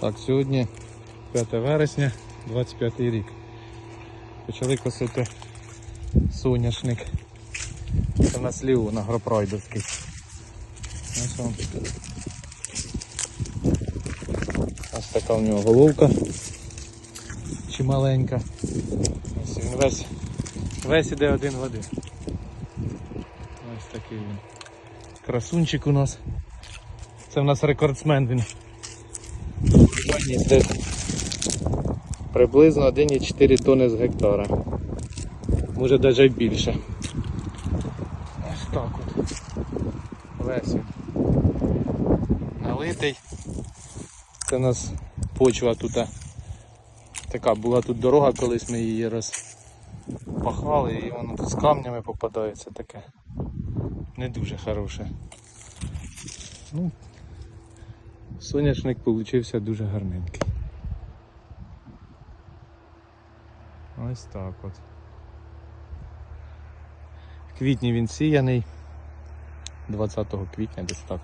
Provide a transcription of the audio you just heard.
Так, сьогодні 5 вересня, 25 рік. Почали косити соняшник. Це на сліву на вам. Ось така в нього головка. Чималенька. Ось він весь, весь іде один в один. Ось такий він. Красунчик у нас. Це в нас рекордсмен він. Їздить приблизно 1,4 тонни з гектара. Може навіть більше. Ось так от. Весь. Налитий. Це у нас почва тут. Така була тут дорога, колись ми її розпахали і воно тут з камнями попадається таке. Не дуже хороше. Ну, Соняшник получився дуже гарненький. Ось так от. В квітні він сіяний. 20 квітня десь так.